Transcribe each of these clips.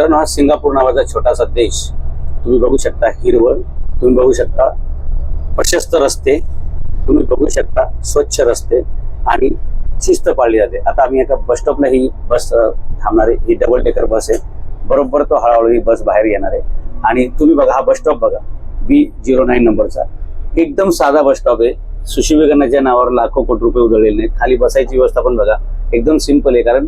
मित्रांनो हा सिंगापूर नावाचा छोटासा देश. तुम्ही बघू शकता हिरवळ तुम्ही बघू शकता प्रशस्त रस्ते तुम्ही बघू शकता स्वच्छ रस्ते आणि शिस्त पाळली जाते. आता आम्ही एका बस स्टॉपला ही बस थांबणार आहे. ही डबल डेकर बस आहे. बरोबर तो हळूहळू ही बस बाहेर येणार आहे. आणि तुम्ही बघा हा बस स्टॉप बघा. बी झिरो नाईन नंबरचा. एकदम साधा बस स्टॉप आहे. सुशी नावावर लाखो कोटी रुपये उधळलेले नाहीत. खाली बसायची व्यवस्था पण बघा. एकदम सिंपल आहे. कारण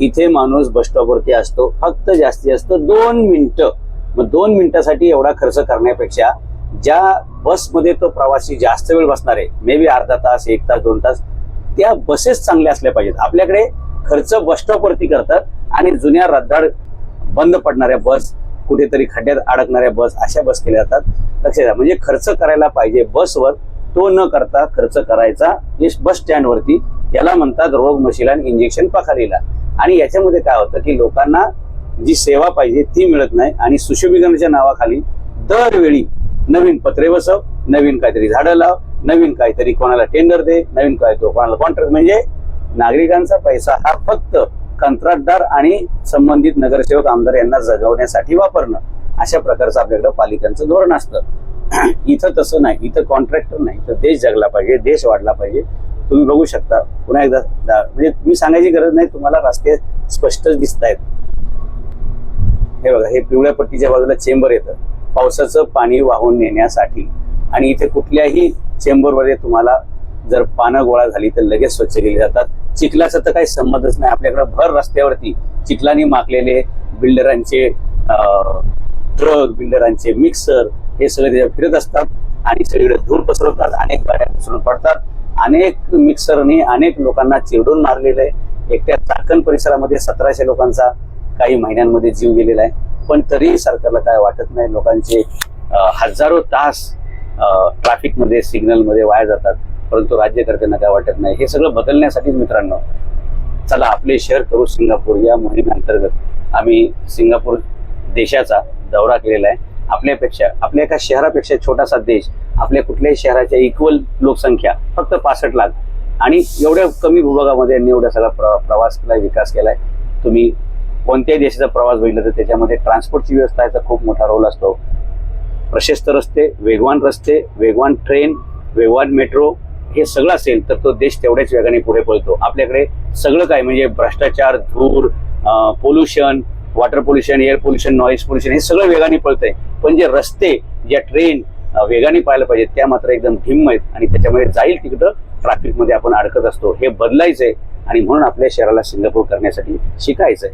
इथे माणूस बस स्टॉपवरती असतो. फक्त जास्तीत जास्त दोन मिनिटं. मग दोन मिनिटासाठी एवढा खर्च करण्यापेक्षा ज्या बसमध्ये तो प्रवासी जास्त वेळ बसणार आहे मे बी अर्धा तास एक तास दोन तास त्या बसेस चांगल्या असल्या पाहिजेत. आपल्याकडे खर्च बस स्टॉपवरती करतात आणि जुन्या रद्दाड बंद पडणाऱ्या बस कुठेतरी खड्ड्यात अडकणाऱ्या बस अशा बस केल्या जातात. लक्षात म्हणजे खर्च करायला पाहिजे. बसवर तो न करता खर्च करायचा. जे बस स्टँडवरती त्याला म्हणतात रोग मशिला आणि इंजेक्शन पखालीला आणि याच्यामध्ये काय होतं की लोकांना जी सेवा पाहिजे ती मिळत नाही आणि सुशोभिकरणाच्या नावाखाली दरवेळी नवीन पत्रे बसव नवीन काहीतरी झाडं लाव नवीन काहीतरी कोणाला टेंडर दे नवीन काय तो कोणाला कॉन्ट्रॅक्ट म्हणजे नागरिकांचा पैसा हा फक्त कंत्राटदार आणि संबंधित नगरसेवक आमदार यांना जगवण्यासाठी वापरणं. अशा प्रकारचं आपल्याकडे पालिकांचं धोरण असतं. इथं तसं नाही. इथं कॉन्ट्रॅक्टर नाही. तर देश जगला पाहिजे देश वाढला पाहिजे. तुम्ही बघू शकता. पुन्हा एकदा म्हणजे मी सांगायची गरज नाही तुम्हाला रस्ते स्पष्टच दिसत आहेत हे बघा हे पिवळ्या पट्टीच्या बाजूला चेंबर येतं. पावसाचं पाणी वाहून नेण्यासाठी. आणि इथे कुठल्याही चेंबरमध्ये तुम्हाला जर पानं गोळा झाली तर लगेच स्वच्छ केली जातात. चिखलाचा तर काही संबंधच नाही. आपल्याकडे भर रस्त्यावरती चिखलाने माकलेले बिल्डरांचे ट्रक बिल्डरांचे मिक्सर हे सगळे फिरत असतात. आणि सगळीकडे धूर पसरवतात अनेक गाड्या पसरून पडतात. अनेक मिक्सरने अनेक लोकांना चिरडून मारलेलं आहे. एकट्या चाकण परिसरामध्ये सतराशे लोकांचा काही महिन्यांमध्ये जीव गेलेला आहे. पण तरीही सरकारला काय वाटत नाही लोकांचे हजारो तास ट्रॅफिकमध्ये सिग्नलमध्ये वाया जातात. परंतु राज्यकर्त्यांना काय वाटत नाही? हे सगळं बदलण्यासाठीच मित्रांनो चला आपले शहर करू सिंगापूर. या मोहिमेअंतर्गत आम्ही सिंगापूर देशाचा दौरा केलेला आहे. आपल्यापेक्षा आपल्या एका शहरापेक्षा छोटासा देश आपल्या कुठल्याही शहराच्या इक्वल लोकसंख्या फक्त पासष्ट लाख. आणि एवढ्या कमी भूभागामध्ये यांनी एवढा सगळा प्र प्रवास केलाय विकास केलाय. तुम्ही कोणत्याही देशाचा प्रवास बघितला तर त्याच्यामध्ये ट्रान्सपोर्टची व्यवस्था याचा खूप मोठा रोल असतो. प्रशस्त रस्ते वेगवान रस्ते वेगवान ट्रेन वेगवान मेट्रो हे सगळं असेल तर तो देश तेवढ्याच वेगाने पुढे पळतो. आपल्याकडे सगळं काय म्हणजे भ्रष्टाचार धूर pollution water pollution air pollution noise pollution हे सगळं वेगाने पळतंय. पण जे रस्ते ज्या ट्रेन वेगाने पाहायला पाहिजेत त्या मात्र एकदम भिम्म आहेत आणि त्याच्यामुळे जाईल तिकडं ट्रॅफिकमध्ये आपण अडकत असतो. हे बदलायचंय आणि म्हणून आपल्या शहराला सिंगापूर करण्यासाठी शिकायचंय.